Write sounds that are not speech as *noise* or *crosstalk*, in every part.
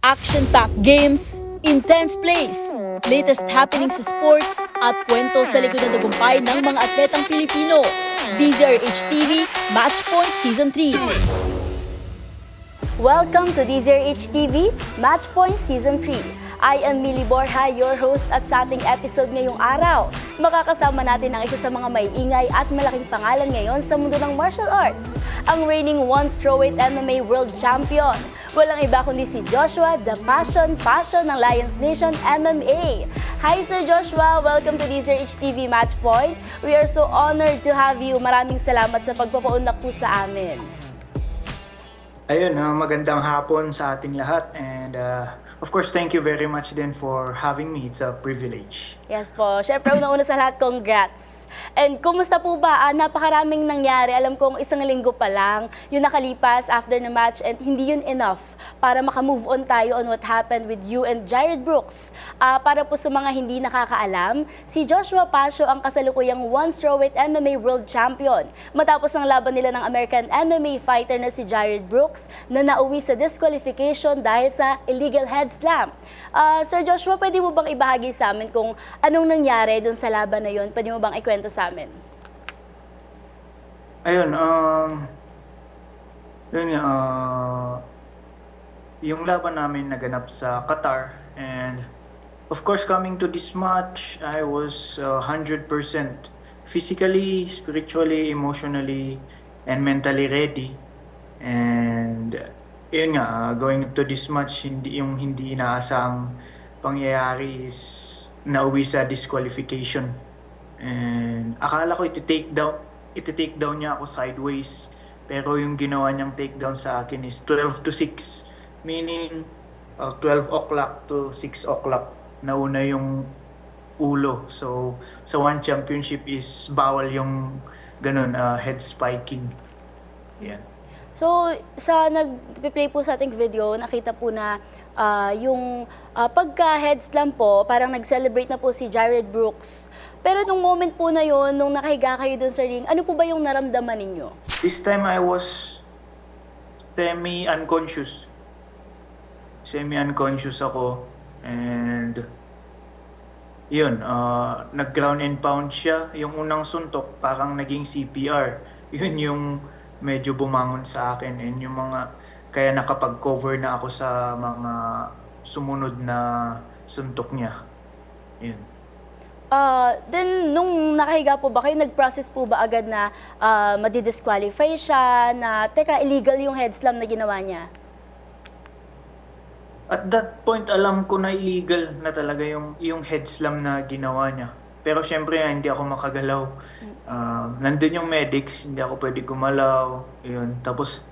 Action-packed games, intense plays, latest happenings sa sports, at kwento sa likod ng tagumpay ng mga atletang Pilipino. DZRH TV, Matchpoint Season 3. Welcome to DZRH TV, Matchpoint Season 3. I am Millie Borja, your host at sa ating episode ngayong araw. Makakasama natin ang isa sa mga maiingay at malaking pangalan ngayon sa mundo ng martial arts, ang reigning one strawweight MMA World Champion. Walang iba kundi si Joshua, the passion, passion ng Lions Nation MMA. Hi Sir Joshua, welcome to DZRH TV Matchpoint. We are so honored to have you. Maraming salamat sa pagpapaunlak po sa amin. Ayun, ah, magandang hapon sa ating lahat and ah, of course thank you very much din for having me. It's a privilege. Yes po. Siyempre, una-una sa lahat, congrats. And kumusta po ba? Ah, napakaraming nangyari. Alam kong isang linggo pa lang yung nakalipas after the match and hindi yun enough para makamove on tayo on what happened with you and Jared Brooks. Ah, para po sa mga hindi nakakaalam, si Joshua Pasio ang kasalukuyang one strawweight MMA World Champion. Matapos ang laban nila ng American MMA fighter na si Jared Brooks na nauwi sa disqualification dahil sa illegal head slam. Ah, Sir Joshua, pwede mo bang ibahagi sa amin kung anong nangyari dun sa laban na yun? Pwede mo bang ikwento sa amin? Ayun, um, yun nga, ah, yung laban namin naganap sa Qatar and of course coming to this match, I was uh, 100% physically, spiritually, emotionally, and mentally ready. And yun nga, ah, going to this match, hindi yung hindi inaasang pangyayari is nauwi sa disqualification. And akala ko iti-take down, iti-take down niya ako sideways. Pero yung ginawa niyang takedown sa akin is 12 to 6. Meaning, uh, 12 o'clock to 6 o'clock nauna yung ulo. So, sa one championship is bawal yung ganun, uh, head spiking. Yan. So, sa nag-play po sa ating video, nakita po na ah, yung ah, pagka-head slam po, parang nag-celebrate na po si Jared Brooks. Pero nung moment po na yon, nung nakahiga kayo dun sa ring, ano po ba yung naramdaman ninyo? This time I was semi-unconscious. Semi-unconscious ako. And yun, uh, nag-ground and pound siya. Yung unang suntok, parang naging CPR. *laughs* Yun yung medyo bumangon sa akin. And yung mga, kaya nakapag-cover na ako sa mga sumunod na suntok niya. Yun. Ah, then, nung nakahiga po ba kayo, nag-process po ba agad na ah, madidisqualify siya, na teka, illegal yung head slam na ginawa niya? At that point, alam ko na illegal na talaga yung, yung head slam na ginawa niya. Pero syempre, hindi ako makagalaw. Ah, nandun yung medics, hindi ako pwede gumalaw. Yun. Tapos,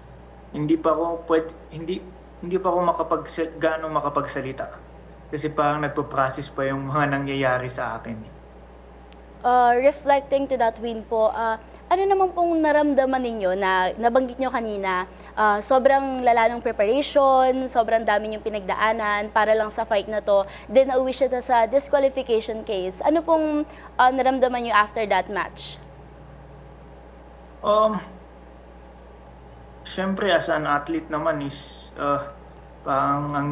hindi pa ako pwede, hindi, hindi pa ako makapag, gaano makapagsalita. Kasi parang nagpo-process pa yung mga nangyayari sa akin. Uh, reflecting to that win po, uh, ano naman pong naramdaman ninyo na nabanggit nyo kanina, uh, sobrang lala ng preparation, sobrang dami yung pinagdaanan para lang sa fight na to, then nauwi siya ta sa disqualification case. Ano pong uh, naramdaman nyo after that match? Um, Siyempre, as an athlete naman is, uh, parang ang,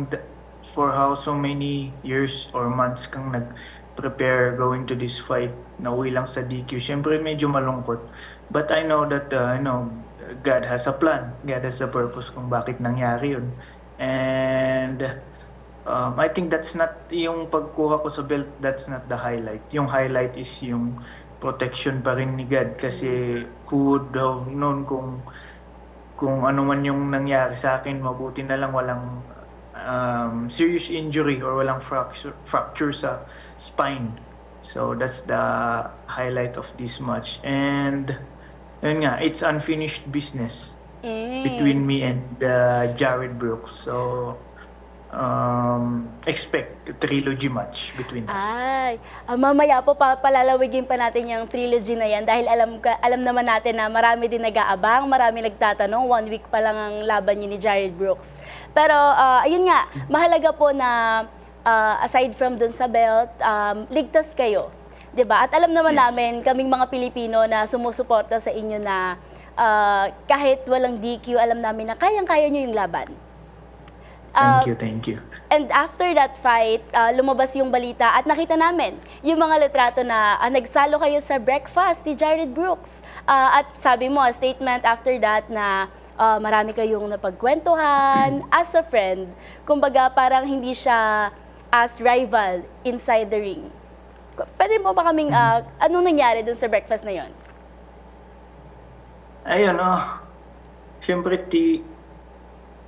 for how so many years or months kang nag-prepare going to this fight, nauwi lang sa DQ, siyempre medyo malungkot. But I know that, uh, you know, God has a plan. God has a purpose kung bakit nangyari yun. And um, I think that's not, yung pagkuha ko sa belt, that's not the highlight. Yung highlight is yung protection pa rin ni God kasi who would have known kung kung ano man yung nangyari sa akin, mabuti na lang walang um, serious injury or walang fracture, fracture sa spine. So that's the highlight of this match. And yun nga, it's unfinished business Mm. between me and uh, Jared Brooks. So um, expect a trilogy match between us. Ay, ah, mamaya po pa, palalawigin pa natin yung trilogy na yan dahil alam, ka, alam naman natin na marami din nag-aabang, marami nagtatanong, one week pa lang ang laban niyo ni Jared Brooks. Pero ah, ayun nga, mahalaga po na ah, aside from dun sa belt, um, ligtas kayo. 'Di ba? At alam naman Yes. namin, kaming mga Pilipino na sumusuporta sa inyo na ah, kahit walang DQ, alam namin na kayang-kaya nyo yung laban. Thank you, thank you. And after that fight, ah, lumabas yung balita at nakita namin yung mga litrato na ah, nagsalo kayo sa breakfast ni Jared Brooks. Ah, at sabi mo, statement after that na ah, marami kayong napagkwentuhan *clears throat* as a friend. Kumbaga parang hindi siya as rival inside the ring. Pwede mo ba kaming, ah, anong nangyari dun sa breakfast na yon? Ayun, ah. Siyempre, ti,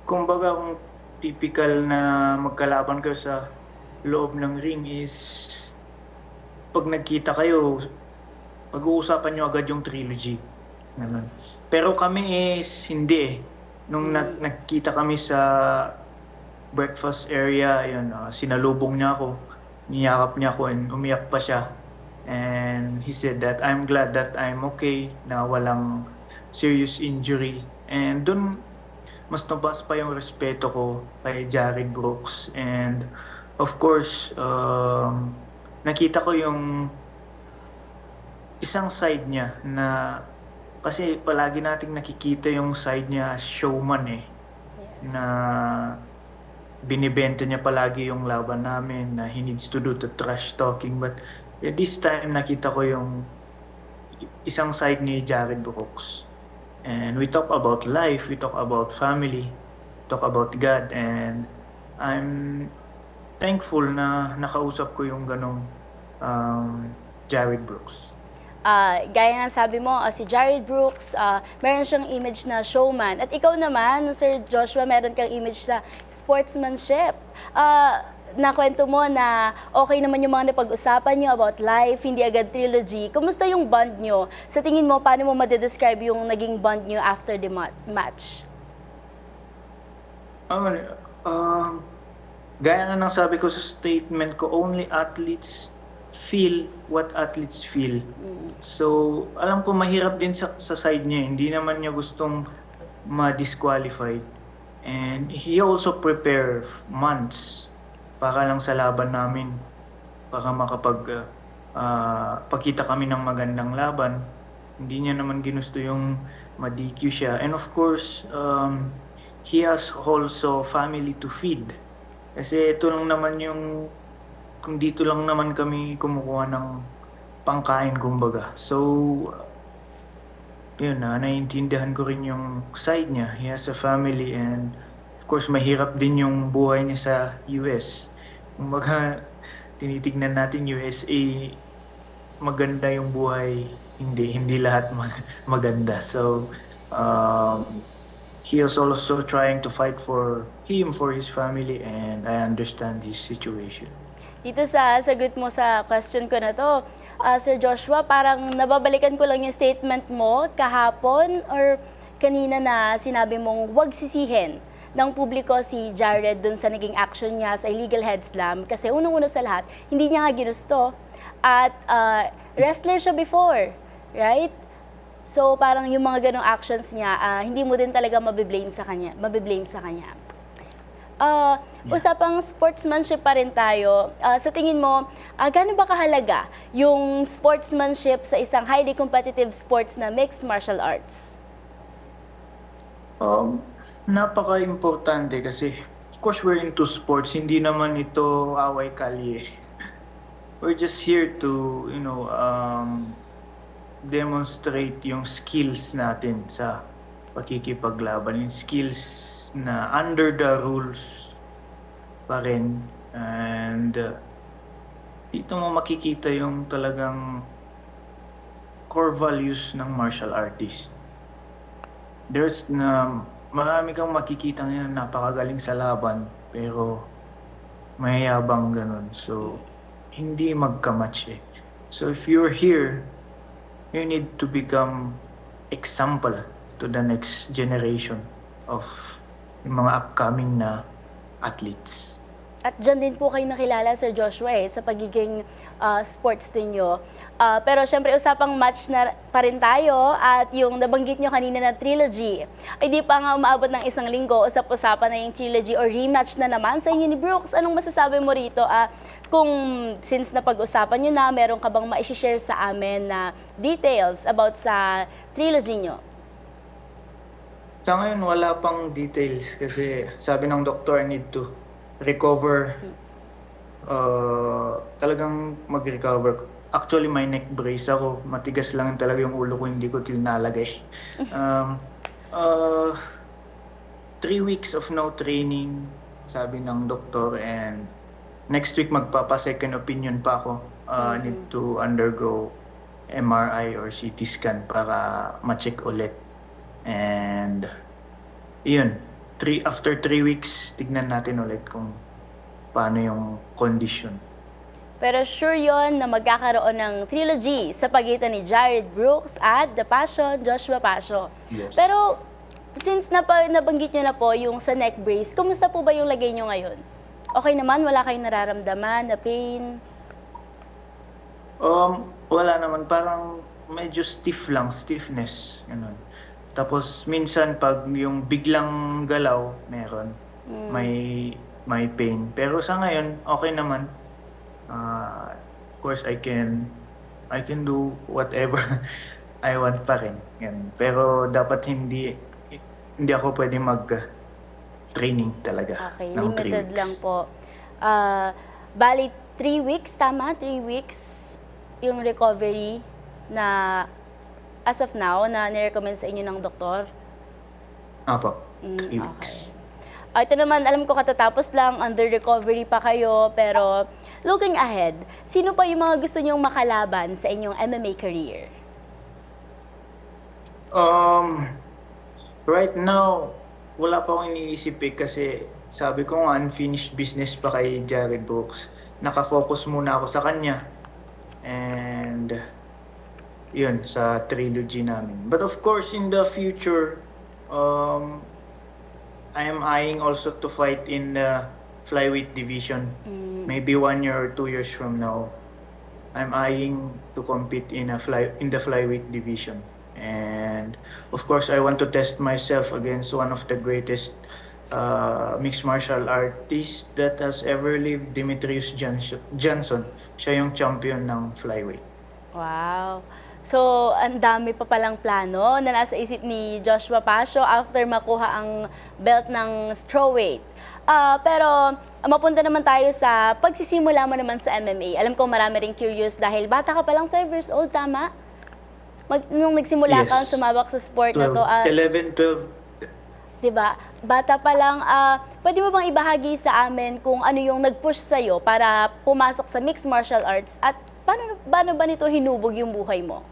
kumbaga kung typical na magkalaban kayo sa loob ng ring is pag nagkita kayo, pag-uusapan nyo agad yung trilogy. Ganun. Pero kami is hindi eh. Nung nag nagkita kami sa breakfast area, ayun, ah, sinalubong niya ako, niyakap niya ako and umiyak pa siya. And he said that I'm glad that I'm okay, na walang serious injury. And dun, mas nabas pa yung respeto ko kay Jared Brooks. And of course, um, nakita ko yung isang side niya na kasi palagi nating nakikita yung side niya as showman eh. Na binibenta niya palagi yung laban namin na he needs to do the trash talking. But eh, this time nakita ko yung isang side ni Jared Brooks and we talk about life we talk about family talk about God and I'm thankful na nakausap ko yung ganong um, Jared Brooks Ah, gaya nga sabi mo, ah, si Jared Brooks, ah, meron siyang image na showman. At ikaw naman, Sir Joshua, meron kang image sa sportsmanship. Ah, nakwento mo na okay naman yung mga napag-usapan niyo about life, hindi agad trilogy. Kumusta yung bond niyo? Sa tingin mo, paano mo madedescribe yung naging bond niyo after the ma- match? Mali. Um, gaya nga ng sabi ko sa statement ko, only athletes feel what athletes feel. So, alam ko mahirap din sa, sa side niya. Hindi naman niya gustong ma-disqualified. And he also prepare months para lang sa laban namin. Para makapag uh, ah, pakita kami ng magandang laban. Hindi niya naman ginusto yung ma-DQ siya. And of course, um, he has also family to feed. Kasi ito lang naman yung, kung dito lang naman kami kumukuha ng pangkain kumbaga. So, yun na, naiintindihan ko rin yung side niya. He has a family and course mahirap din yung buhay niya sa US. Kumbaga, tinitignan natin USA, maganda yung buhay. Hindi, hindi lahat mag- maganda. So, um, he is also trying to fight for him, for his family, and I understand his situation. Dito sa sagot mo sa question ko na to, ah, Sir Joshua, parang nababalikan ko lang yung statement mo kahapon or kanina na sinabi mong wag sisihin ng publiko si Jared dun sa naging action niya sa illegal head slam kasi unang-una sa lahat, hindi niya nga ginusto. At ah, wrestler siya before, right? So parang yung mga ganong actions niya, ah, hindi mo din talaga mabiblame sa kanya, mabiblame sa kanya. Ah, Usapang sportsmanship pa rin tayo. Ah, sa tingin mo, uh, gaano ba kahalaga yung sportsmanship sa isang highly competitive sports na mixed martial arts? Um, napaka-importante kasi of course we're into sports, hindi naman ito away kalye. We're just here to, you know, um, demonstrate yung skills natin sa pakikipaglaban. Yung skills na under the rules pa rin. And uh, dito mo makikita yung talagang core values ng martial artist there's na marami kang makikita ngayon napakagaling sa laban pero mayayabang ganun. So hindi magkamatch eh. So if you're here you need to become example to the next generation of mga upcoming na athletes At dyan din po kayo nakilala, Sir Joshua, eh, sa pagiging ah, sports ninyo. Ah, pero syempre, usapang match na pa rin tayo at yung nabanggit nyo kanina na trilogy. Ay di pa nga umaabot ng isang linggo, usap-usapan na yung trilogy or rematch na naman sa inyo ni Brooks. Anong masasabi mo rito? Ah, kung since napag-usapan nyo na, meron ka bang ma-share sa amin na details about sa trilogy nyo? Sa ngayon, wala pang details kasi sabi ng doktor, I need to recover. Uh, talagang mag-recover. Actually, may neck brace ako. Matigas lang talaga yung ulo ko, hindi ko tinalagay. *laughs* Um, uh, three weeks of no training, sabi ng doktor, and next week magpapa-second opinion pa ako. Uh, Need to undergo MRI or CT scan para ma-check ulit. And yun, three, after three weeks, tignan natin ulit kung paano yung condition. Pero sure yon na magkakaroon ng trilogy sa pagitan ni Jared Brooks at The Passion, Joshua Passion. Yes. Pero since napa, nabanggit nyo na po yung sa neck brace, kumusta po ba yung lagay nyo ngayon? Okay naman? Wala kayong nararamdaman na pain? Um, wala naman. Parang medyo stiff lang, stiffness. Ganun. Tapos minsan pag yung biglang galaw, meron. May may pain. Pero sa ngayon, okay naman. Uh, of course, I can I can do whatever *laughs* I want pa rin. Ganun. Pero dapat hindi hindi ako pwede mag training talaga. Okay, ng limited weeks. lang po. Ah, bali, three weeks, tama? Three weeks yung recovery na as of now na nirecommend sa inyo ng doktor? Apo, Mm, okay. Ah, ito naman, alam ko katatapos lang, under recovery pa kayo, pero looking ahead, sino pa yung mga gusto nyong makalaban sa inyong MMA career? Um, right now, wala pa akong iniisip eh kasi sabi ko nga unfinished business pa kay Jared Brooks. Nakafocus muna ako sa kanya. And yun, sa trilogy namin. But of course, in the future, um, I am eyeing also to fight in the flyweight division. Maybe one year or two years from now, I'm eyeing to compete in a fly in the flyweight division. And of course, I want to test myself against one of the greatest uh, mixed martial artists that has ever lived, Demetrius. Johnson. Siya yung champion ng flyweight. Wow. So, ang dami pa palang plano na nasa isip ni Joshua Pasio after makuha ang belt ng strawweight. Ah, pero mapunta naman tayo sa pagsisimula mo naman sa MMA. Alam ko marami rin curious dahil bata ka pa lang 12 years old, tama? Mag, nung nagsimula ka Yes. sumabak sa sport na 12, to, ah, 11, 12. 'di ba? Bata pa lang, ah, pwede mo bang ibahagi sa amin kung ano yung nag-push sa para pumasok sa mixed martial arts at paano, paano ba nito hinubog yung buhay mo?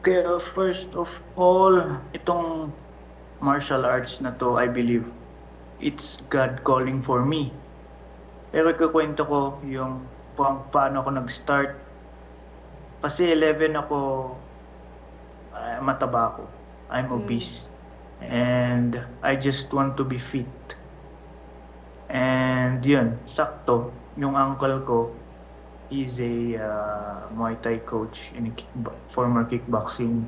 Kaya first of all, itong martial arts na to, I believe, it's God calling for me. Pero ikukwento ko yung pa- paano ako nag-start. Kasi 11 ako, ah, mataba ako. I'm obese. And I just want to be fit. And yun, sakto, yung uncle ko, is a uh, Muay Thai coach and a kickbo- former kickboxing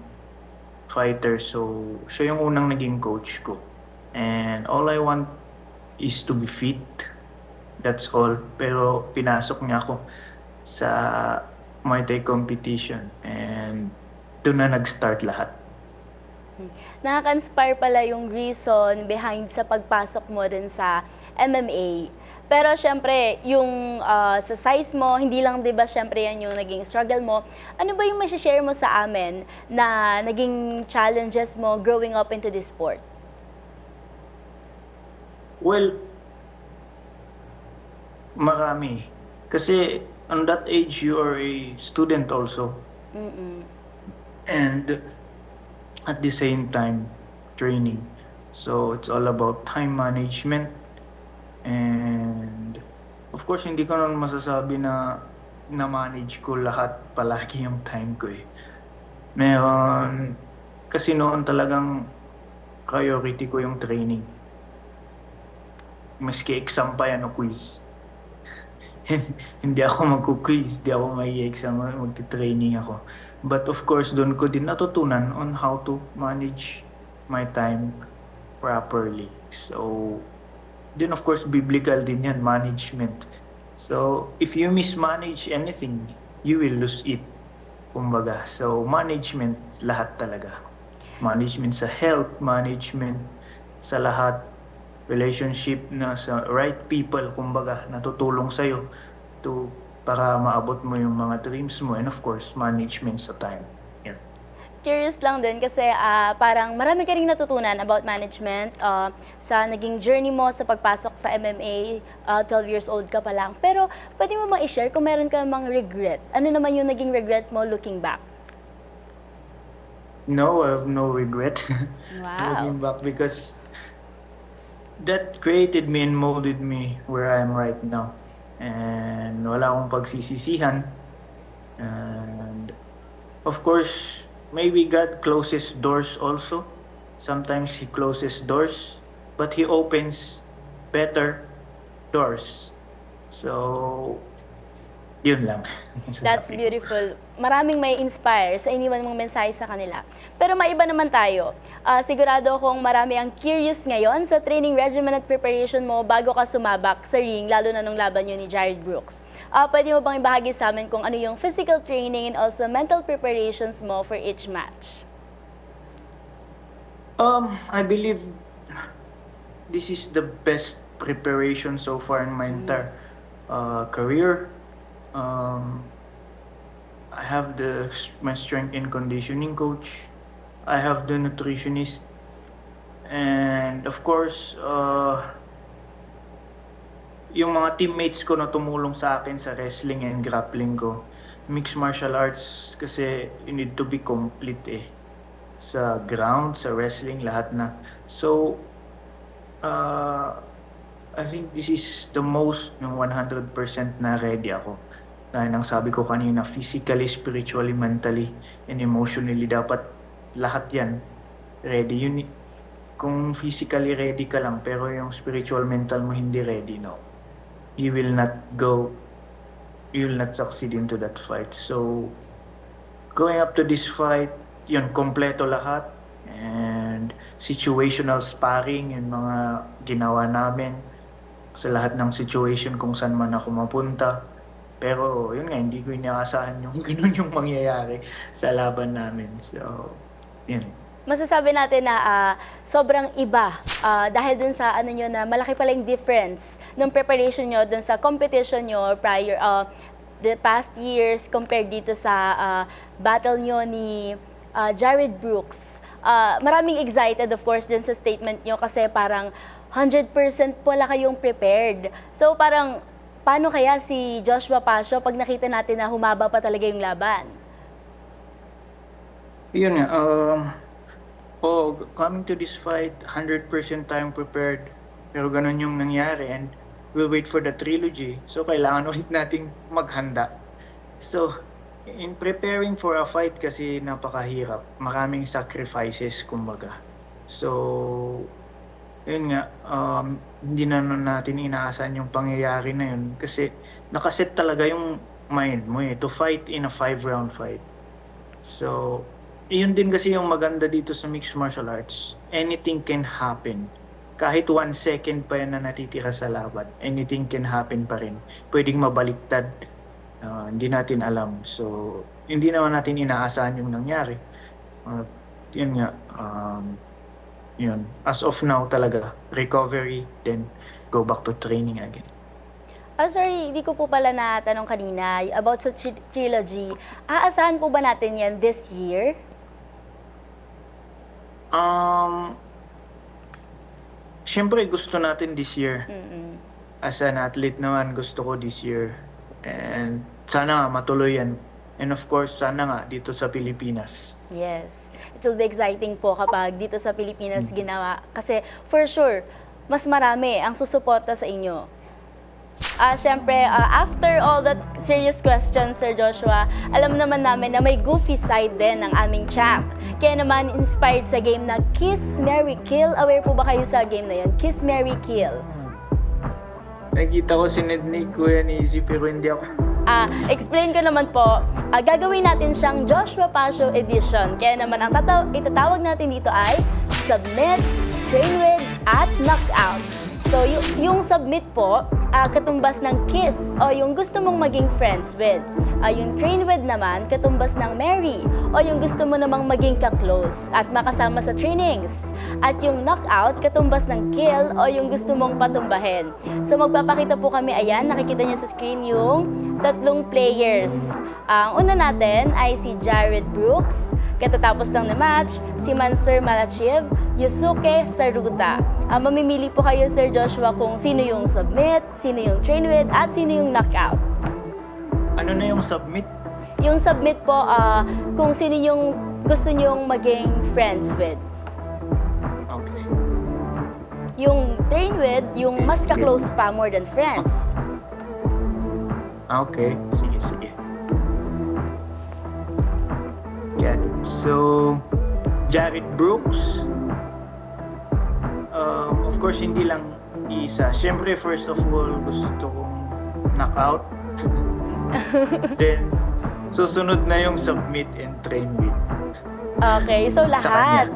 fighter. So, siya yung unang naging coach ko. And all I want is to be fit. That's all. Pero pinasok niya ako sa Muay Thai competition. And doon na nag-start lahat. Nakaka-inspire pala yung reason behind sa pagpasok mo din sa MMA. Pero syempre, yung ah, sa size mo, hindi lang 'di ba syempre yan yung naging struggle mo. Ano ba yung share mo sa amin na naging challenges mo growing up into this sport? Well, marami. Kasi on that age, you are a student also. Mm-mm. And at the same time, training. So it's all about time management. And of course, hindi ko naman masasabi na na-manage ko lahat palagi yung time ko eh. Meron, kasi noon talagang priority ko yung training. Maski exam pa yan o quiz. *laughs* hindi ako magku-quiz, hindi ako may exam, magti-training ako. But of course, doon ko din natutunan on how to manage my time properly. So, then of course, biblical din yan, management. So, if you mismanage anything, you will lose it. Kumbaga. So, management, lahat talaga. management sa health, management sa lahat, relationship na sa right people, kumbaga, natutulong sa'yo to para maabot mo yung mga dreams mo and of course, management sa time. Curious lang din kasi ah, parang marami ka rin natutunan about management ah, sa naging journey mo sa pagpasok sa MMA, ah, 12 years old ka pa lang. Pero pwede mo bang i-share kung meron ka mang regret? Ano naman yung naging regret mo looking back? No, I have no regret. *laughs* Wow. Looking back because that created me and molded me where I am right now. And wala akong pagsisisihan. And of course, maybe God closes doors also. Sometimes He closes doors, but He opens better doors. So, yun lang. *laughs* That's beautiful. Maraming may inspire sa iniwan mong mensahe sa kanila. Pero maiba naman tayo. Ah, sigurado akong marami ang curious ngayon sa training regimen at preparation mo bago ka sumabak sa ring, lalo na nung laban nyo ni Jared Brooks. Ah, pwede mo bang ibahagi sa amin kung ano yung physical training and also mental preparations mo for each match? Um, I believe this is the best preparation so far in my entire uh, career. Um, I have the my strength and conditioning coach. I have the nutritionist, and of course, uh, yung mga teammates ko na tumulong sa akin sa wrestling and grappling ko. Mixed martial arts kasi you need to be complete eh sa ground, sa wrestling, lahat na. So, uh, I think this is the most yung 100% na ready ako. Dahil ang sabi ko kanina, physically, spiritually, mentally, and emotionally, dapat lahat yan ready. Yun, kung physically ready ka lang, pero yung spiritual, mental mo hindi ready, no. You will not go, you will not succeed into that fight. So, going up to this fight, yun, kompleto lahat. And situational sparring, yung mga ginawa namin sa lahat ng situation kung saan man ako mapunta. Pero yun nga, hindi ko inaasahan yung *laughs* ganun yung mangyayari sa laban namin. So, yun. Masasabi natin na ah, sobrang iba ah, dahil dun sa ano nyo na malaki pala yung difference ng preparation nyo dun sa competition nyo prior ah, the past years compared dito sa ah, battle nyo ni ah, Jared Brooks. Ah, maraming excited of course dun sa statement nyo kasi parang 100% pala kayong prepared. So parang paano kaya si Joshua Pasio pag nakita natin na humaba pa talaga yung laban? Yun nga, um, oh, coming to this fight, 100% time prepared. Pero ganun yung nangyari and we'll wait for the trilogy. So, kailangan *laughs* ulit nating maghanda. So, in preparing for a fight kasi napakahirap. Maraming sacrifices, kumbaga. So, yun nga, um, hindi na natin inaasahan yung pangyayari na yun kasi nakaset talaga yung mind mo eh, to fight in a five-round fight. So, yun din kasi yung maganda dito sa mixed martial arts. Anything can happen. Kahit one second pa yan na natitira sa laban, anything can happen pa rin. Pwedeng mabaliktad. Ah, hindi natin alam. So, hindi naman natin inaasahan yung nangyari. Uh, yun nga, um, yun. As of now talaga, recovery, then go back to training again. Ah, sorry, hindi ko po pala natanong kanina about sa tri- trilogy. Aasahan po ba natin yan this year? Um, Siyempre gusto natin this year. Mm-mm. As an athlete naman, gusto ko this year. And sana matuloy yan. And of course, sana nga dito sa Pilipinas. Yes. It will be exciting po kapag dito sa Pilipinas ginawa. Kasi for sure, mas marami ang susuporta sa inyo. Ah, syempre, ah, after all that serious questions, Sir Joshua, alam naman namin na may goofy side din ng aming champ. Kaya naman inspired sa game na Kiss, Mary Kill. Aware po ba kayo sa game na yun? Kiss, Mary Kill. Nakikita ko si Ned ni Kuya ni Izzy pero hindi ako. Ah, explain ko naman po, ah, gagawin natin siyang Joshua Pasio edition. Kaya naman ang tataw- itatawag natin dito ay submit, train with, at knockout. So, yung submit po, ah, katumbas ng kiss o yung gusto mong maging friends with. Ah, yung train with naman, katumbas ng Mary. O yung gusto mo namang maging ka-close at makasama sa trainings. At yung knockout, katumbas ng kill o yung gusto mong patumbahin. So magpapakita po kami, ayan, nakikita niyo sa screen yung tatlong players. Ang una natin ay si Jared Brooks, katatapos na match, si Mansur Malachiv, Yusuke Saruta. Ah, mamimili po kayo, Sir Joshua, kung sino yung submit, sino yung train with, at sino yung knockout. Ano na yung submit? Yung submit po, ah, kung sino yung gusto nyong maging friends with. Okay. Yung train with, yung mas ka-close pa more than friends. Ah, Okay, sige, sige. Got it. So, Jared Brooks. Um, of course, hindi lang isa. Siyempre, first of all, gusto kong knockout. *laughs* Then, susunod na yung submit and train with. Okay, so lahat.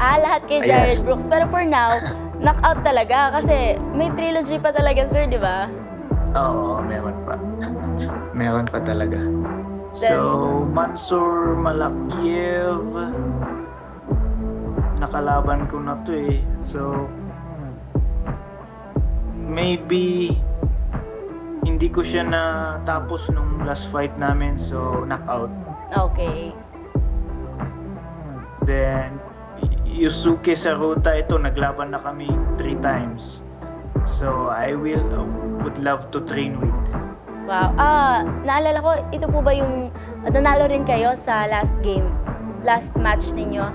Ah, lahat kay Jared yes. Brooks. Pero for now, knockout talaga kasi may trilogy pa talaga, sir, di ba? Oo, meron pa. *laughs* Meron pa talaga. So, Mansur Malakiev, nakalaban ko na to eh. So, maybe hindi ko siya na tapos nung last fight namin. So, knockout. Okay. Then, Yusuke Saruta, ito, naglaban na kami three times. So, I will, uh, would love to train with. Wow. Ah, naalala ko, ito po ba yung nanalo rin kayo sa last game? Last match ninyo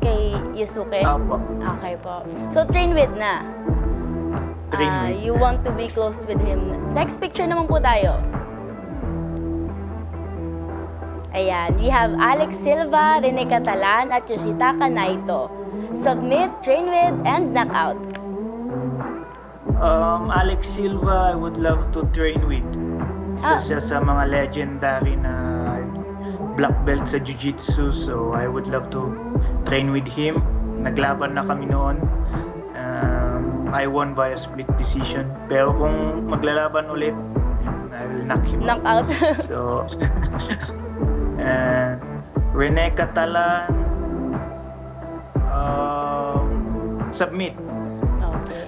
kay Yusuke? Apo. Okay po. So, train with na. Train Ah, with. you want to be close with him. Next picture naman po tayo. Ayan, we have Alex Silva, Rene Catalan, at Yoshitaka Naito. Submit, train with, and knockout. Um, Alex Silva, I would love to train with. Isa Ah. siya sa mga legendary na black belt sa jiu-jitsu. So, I would love to train with him. Naglaban na kami noon. I won via split decision. Pero kung maglalaban ulit, I will knock him out. Knockout. *laughs* *laughs* So, uh, Rene Catalan, um, submit. okay.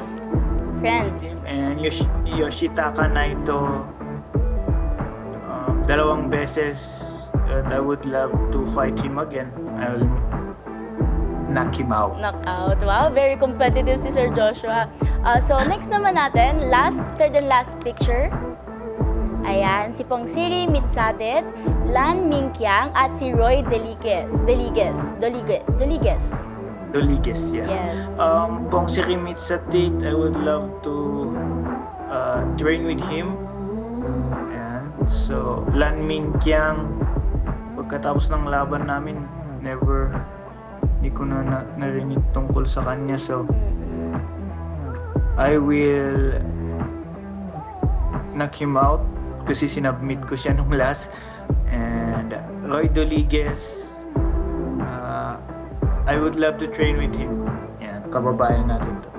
Friends. And Yosh- Yoshitaka Naito, um, dalawang beses that I would love to fight him again. I'll knock him out. Knockout. Wow, very competitive si Sir Joshua. Ah, so, next naman natin, last, third and last picture. Ayan, si Pong Siri Mitsatet, Lan Mingqiang, at si Roy Deligues. Deligues. Deligues. Deligues. Doliges, yeah. Yes. Um, Pong Sirimit sa Tate, I would love to uh, train with him. Ayan. So, Lan Ming Kiang, pagkatapos ng laban namin, never, hindi ko na, na narinig tungkol sa kanya. So, I will knock him out kasi sinubmit ko siya *laughs* nung last. And Roy Doliges, uh, I would love to train with him. Yan, kababayan natin to.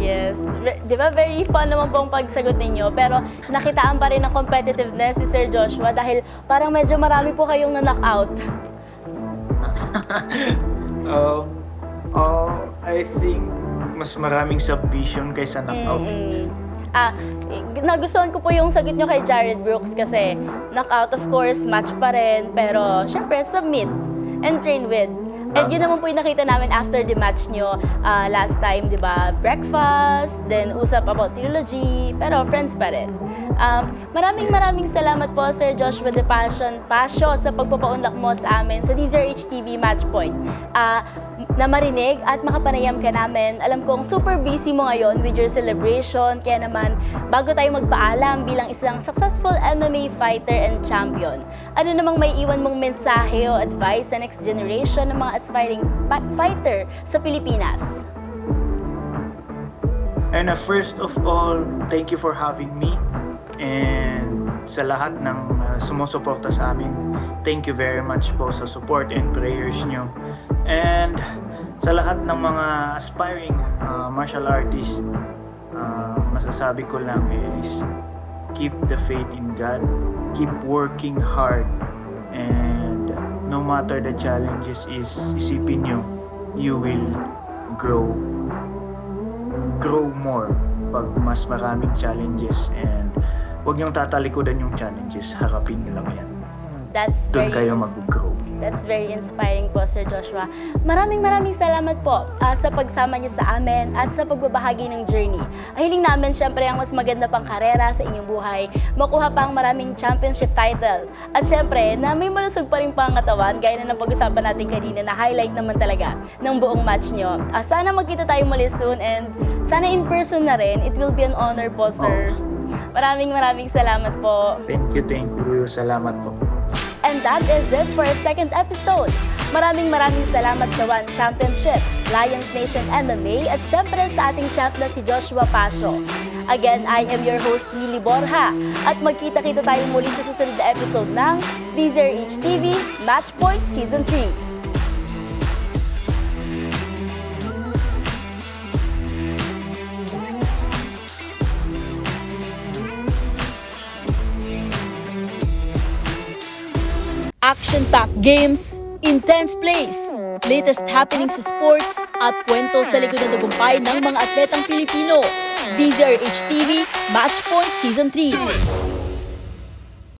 Yes. Di ba very fun naman po ang pagsagot ninyo, pero nakitaan pa rin ang competitiveness si Sir Joshua dahil parang medyo marami po kayong na-knockout. *laughs* Um, uh, I think mas maraming submission kaysa knockout. Mm-mm. Ah, nagustuhan ko po yung sagot nyo kay Jared Brooks kasi knockout of course, match pa rin, pero syempre submit and train with. And yun naman po yung nakita namin after the match nyo ah, last time, di ba? Breakfast, then usap about trilogy, pero friends pa rin. Um, maraming maraming salamat po Sir Joshua De Passion Pasio sa pagpapaunlak mo sa amin sa DZRH TV Matchpoint. Ah, na marinig at makapanayam ka namin. Alam kong super busy mo ngayon with your celebration, kaya naman bago tayo magpaalam bilang isang successful MMA fighter and champion, ano namang may iwan mong mensahe o advice sa next generation ng mga aspiring fighter sa Pilipinas? And uh, first of all, thank you for having me. And sa lahat ng uh, sumusuporta sa amin, thank you very much po sa support and prayers nyo. And sa lahat ng mga aspiring uh, martial artist, uh, masasabi ko lang is keep the faith in God, keep working hard, and no matter the challenges is, isipin nyo, you will grow grow more pag mas maraming challenges and huwag niyong tatalikudan yung challenges, harapin niyo lang yan. That's Doon very kayo ins- mag-grow. That's very inspiring po, Sir Joshua. Maraming maraming salamat po ah, sa pagsama niyo sa amin at sa pagbabahagi ng journey. Ang hiling namin, syempre, ang mas maganda pang karera sa inyong buhay, makuha pa ang maraming championship title. At syempre, na may malusog pa rin pangatawan, gaya na ng pag-usapan natin kanina na highlight naman talaga ng buong match nyo. Ah, sana magkita tayo muli soon and sana in person na rin. It will be an honor po, sir. Maraming maraming salamat po. Thank you, thank you. Salamat po. And that is it for our second episode. Maraming maraming salamat sa One Championship, Lions Nation MMA at syempre sa ating champ na si Joshua Pasio. Again, I am your host, Mili Borja. At magkita-kita tayo muli sa susunod na episode ng DZRH TV Match Point Season 3. Action-packed games, intense plays, latest happenings sa sports, at kwento sa likod ng tagumpay ng mga atletang Pilipino. DZRH TV Match Point Season 3.